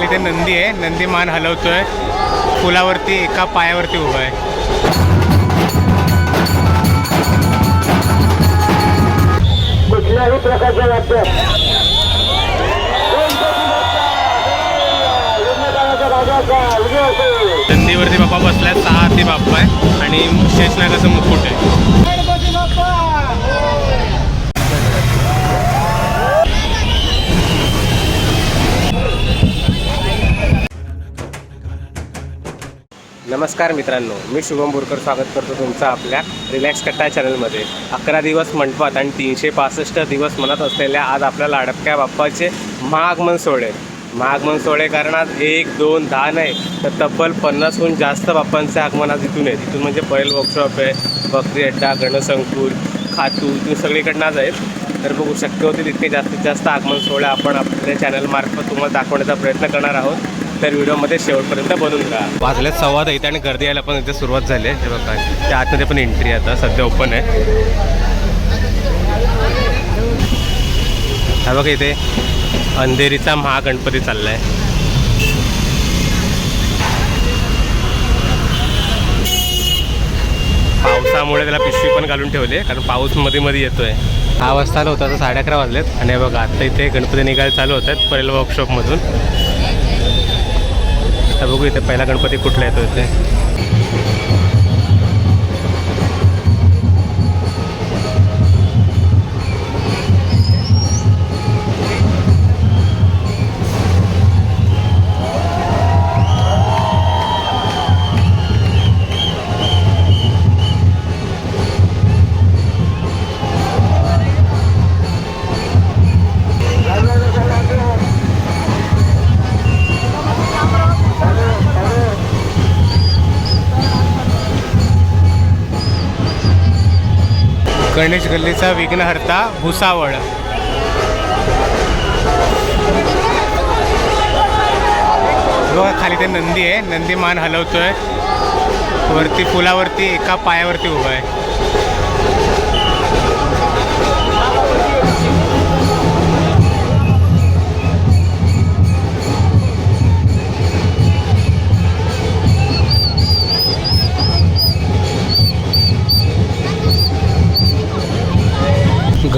खाली ते नंदी आहे. नंदी मान हलवतोय. पुलावरती एका पायावरती उभा आहे. कुठल्याही प्रकारच्या नंदीवरती बाप्पा बसलाय. सहा हाती बाप्पा आहे. आणि शेषनागाचं मुकुट आहे. नमस्कार मित्रांनो मी शुभम बोरकर स्वागत करतो तुमचं आपल्या रिलॅक्स कट्टा चॅनलमध्ये. अकरा दिवस मंडपात आणि तीनशे पासष्ट दिवस म्हणत असलेल्या आज आपल्याला लाडक्या बाप्पाचे महागमन सोहळे महागमन सोहळे कारणात एक दोन दहा नाही तर तब्बल पन्नासहून जास्त बाप्पांचे आगमन आज इथून आहे. तिथून म्हणजे बैल वर्कशॉप आहे बकरी अड्डा गणसंकुल खातू इथून सगळीकडनं आज आहेत. तर बघू शक्य होते तितके जास्तीत जास्त आगमन सोहळे आपण आपल्या चॅनलमार्फत तुम्हाला दाखवण्याचा प्रयत्न करणार आहोत. तर व्हिडिओमध्ये शेवटपर्यंत बनून राहा वाजल्यात संवाद येते आणि गर्दी यायला पण इथे सुरुवात झाली आहे. हे बघा त्या आतमध्ये पण एंट्री आता सध्या ओपन आहे. हा बघा इथे अंधेरीचा महागणपती चाललाय. पावसामुळे त्याला पिशवी पण घालून ठेवली आहे, कारण पाऊसमध्ये मध्ये येतोय. हा वाजता आला होता तर साडे अकरा वाजलेत. आणि बघा आता इथे गणपती निघायला चालू होत आहेत परेल वर्कशॉपमधून आता बघू इथे पहिला गणपती कुठला येतो इथे गणेश गल्लीचा विघ्नहर्ता भुसावळ. बघा खाली ते नंदी आहे. नंदी मान हलवतोय. वरती पुलावरती एका पायावरती उभा आहे.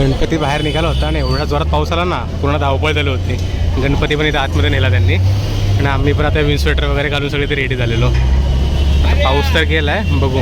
गणपती बाहेर निघाला होता आणि एवढा जोरात पाऊस आला ना पूर्ण धावपळ झाली होती. गणपती पण इथं आतमध्ये नेला त्यांनी. आणि आम्ही पण आता विन स्वेटर वगैरे घालून सगळे ते रेडी झालेलो. पाऊस तर गेला आहे बघू.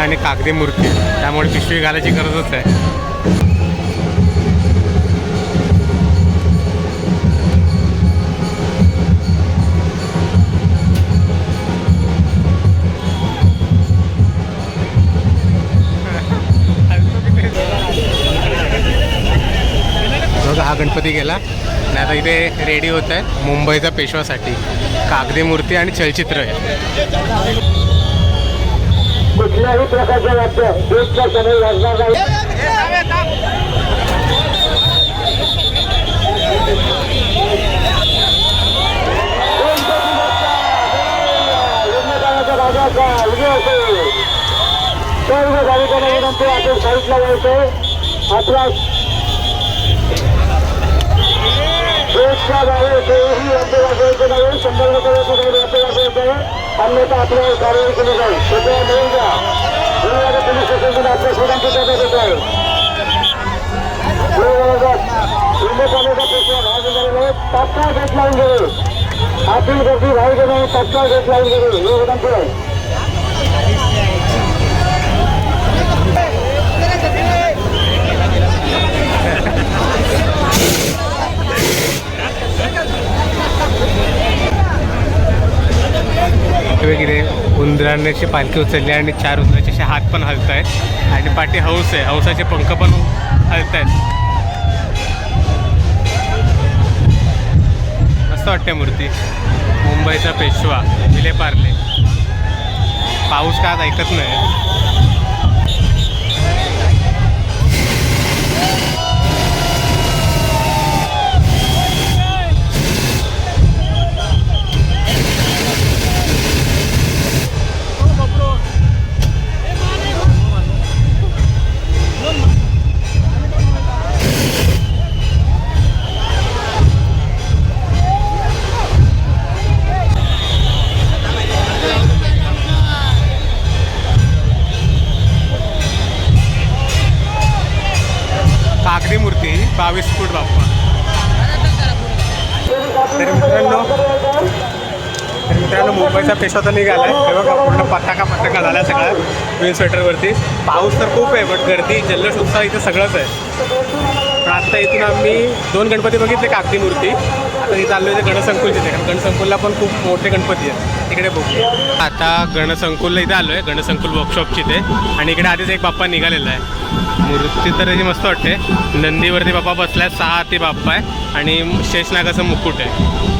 पाऊस आणि कागदी मूर्ती. त्यामुळे पिशवी घालायची गरजच आहे. हा गणपती गेला. आणि आता इथे रेडी होत आहे मुंबईचा पेशवासाठी. कागदी मूर्ती आणि चलचित्र आहे. कुठल्याही प्रकारचं वाक्य देश चॅनल वाजणार नाही. सर्व गाडीकडे विनंती आपण साईडला यायचं आपला देशच्या गाडी तेही वाद्य वाजवायचं नव्हे शंभर रुपयाचं गाडी वाद्य वाजवायचं आहे. সামনে তো আপনার গাড়ির কিনে যাই সেটা নেই যা পুলিশ স্টেশন আপনার প্রধান প্রচার করতে চাই তৎকাল গেট লাইন গেলে আপনি যদি ভাই গেলেন তৎকাল গেট লাইন গেলে हे विनंती आहे पालखी उचलली आणि चार उंदराचे असे हात पण हलत आहेत आणि पाठी हौस आहे. हौसाचे पंख पण हलत आहेत मस्त वाटते मूर्ती. मुंबईचा पेशवा विले पार्ले पाऊस का आज ऐकत नाही. तर मित्रांनो तर मित्रांनो मुंबईचा पेशा तर निघाला आहे हे बघा पूर्ण पटाका पटाका झाला सगळा विन स्वेटरवरती पाऊस तर खूप आहे बट गर्दी जल्लोष उत्साह इथं सगळंच आहे. पण आत्ता इथून आम्ही दोन गणपती बघितले कागदी मूर्ती आता चाललो आलो आहे गणसंकुल तिथे कारण गणसंकुलला पण खूप मोठे गणपती आहेत. तिकडे बघू. आता गणसंकुलला इथे आलो आहे गणसंकुल वर्कशॉपची इथे. आणि इकडे आधीच एक बाप्पा निघालेला आहे. मूर्ती तर त्याची मस्त वाटते. नंदीवरती बाप्पा बसला आहे सहा ते बाप्पा आहे. आणि शेषनागाचं मुकुट आहे.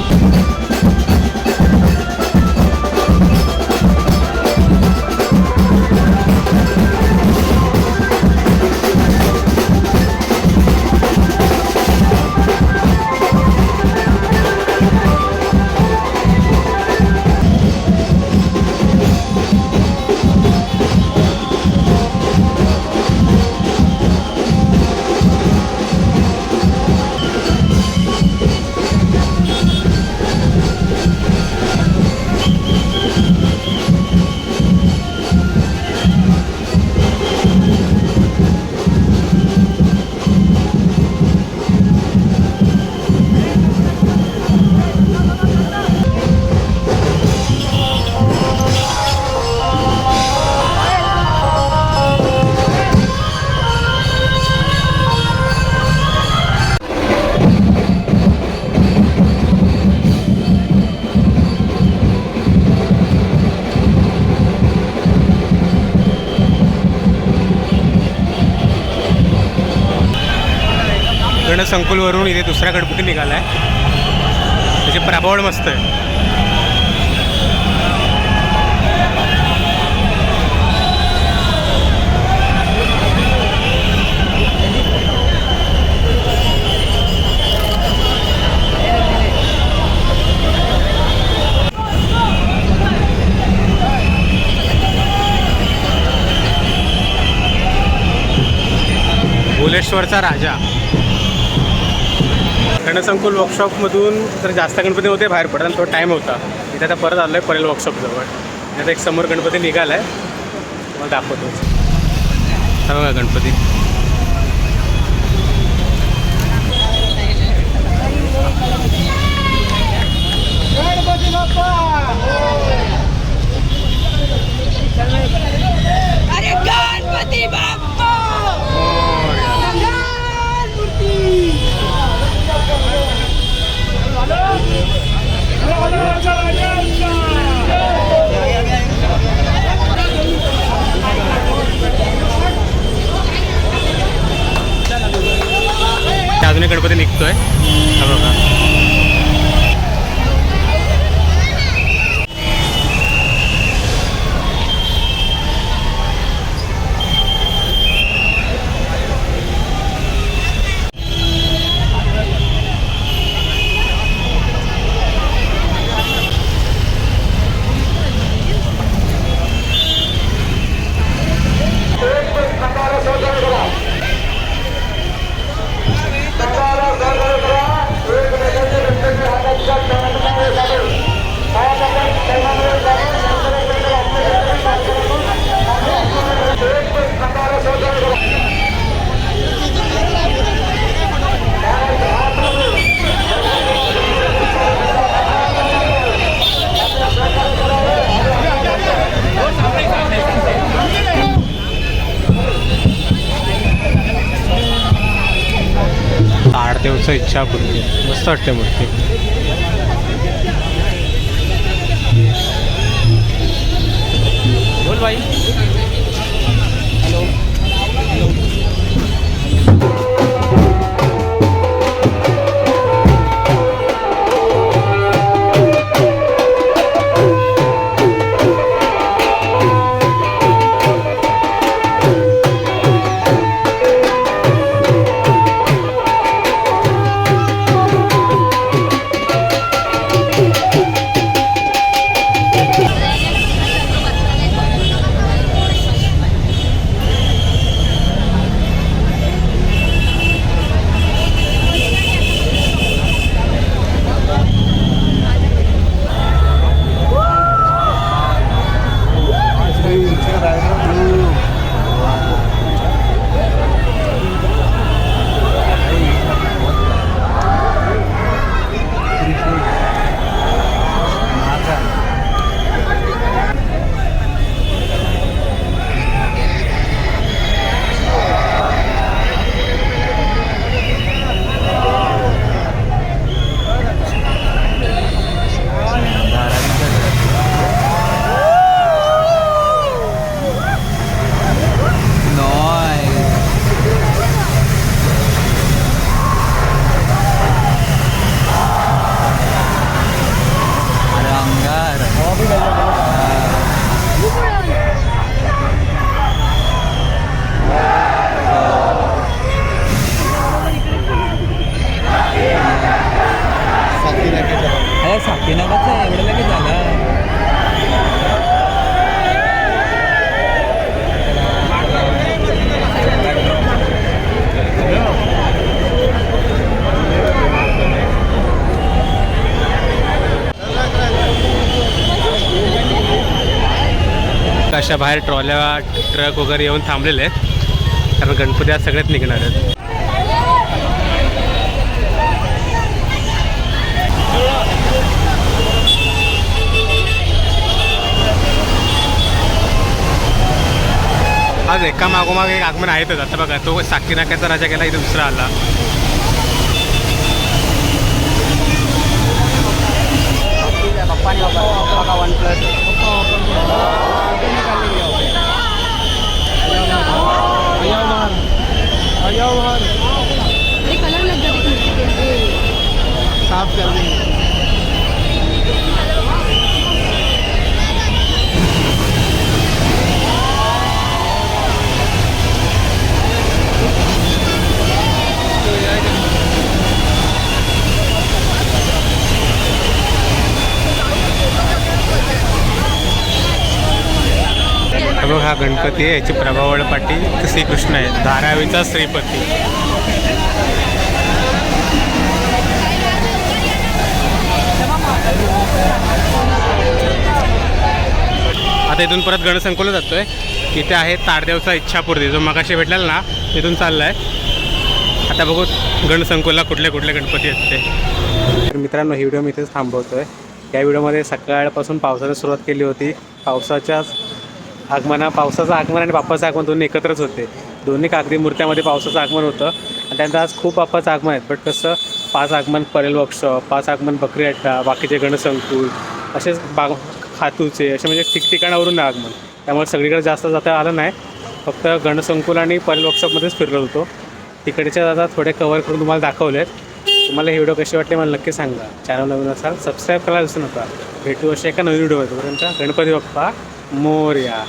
संकुलवरून इथे दुसरा गणपती निघाला आहे त्याचे प्रभावळ मस्त आहे. भुलेश्वरचा राजा. गणसंकुल वर्कशॉपमधून तर जास्त गणपती होते बाहेर पडतात तो टाईम होता. तिथे आता परत आलो आहे परेल वर्कशॉपजवळ आता एक समोर गणपती निघाला आहे मग दाखवतो बघा गणपती अरे गणपती बाप्पा गणपती त्या अजून एक गणपती निघतोय हा बघा देवचा इच्छा पूर्ती. मस्त वाटते मूर्ती. बोल बाई. अशा बाहेर ट्रॉल्या ट्रक वगैरे येऊन थांबलेले आहेत. कारण गणपती आज सगळ्यात निघणार आहेत. आज एका मागोमाग एक आगमन आहेतच. आता बघा तो साक्षी नाक्याचा राजा गेला इथे दुसरा आला. Ayawan. Ayawan. Hindi pa lang nagdating ng chicken. Sabi ka rin. Ganpati आहे याची प्रभावळ पाटी श्रीकृष्ण आहे धारावीचा श्रीपती. आता इथून परत गणसंकुला जातोय. इथे आहे तारदेवचा इच्छापूर्ती. जो मगाशी भेटलेला ना तिथून चाललाय. आता बघू गणसंकुलला कुठले कुठले गणपती आहेत ते. तर मित्रांनो ही व्हिडिओ मी इथेच थांबवतोय. या व्हिडिओमध्ये सकाळपासून पावसाने सुरुवात केली होती. पावसाच्याच आगमना पावसाचं आगमन आणि बाप्पाचं आगमन दोन्ही एकत्रच होते. दोन्ही कागदी मूर्त्यामध्ये पावसाचं आगमन होतं. आणि त्यांचं आज खूप बाप्पाचं आगमन आहेत. बट कसं पाच आगमन परेल वर्कशॉप पाच आगमन बकरी अड्डा बाकीचे गणसंकुल असेच बा खातूचे असे म्हणजे ठिकठिकाणावरून आगमन. त्यामुळे सगळीकडे जास्त जाता आलं नाही. फक्त गणसंकुल आणि परेल वर्कशॉपमध्येच फिरलो होतो. तिकडच्या दादा थोडे कवर करून तुम्हाला दाखवलेत. तुम्हाला हे व्हिडिओ कशी वाटले मला नक्की सांगा. चॅनल नवीन असाल सबस्क्राईब करायला विसरू नका. भेटू अशा एका नवीन व्हिडिओ तोपर्यंत गणपती बाप्पा. Moria.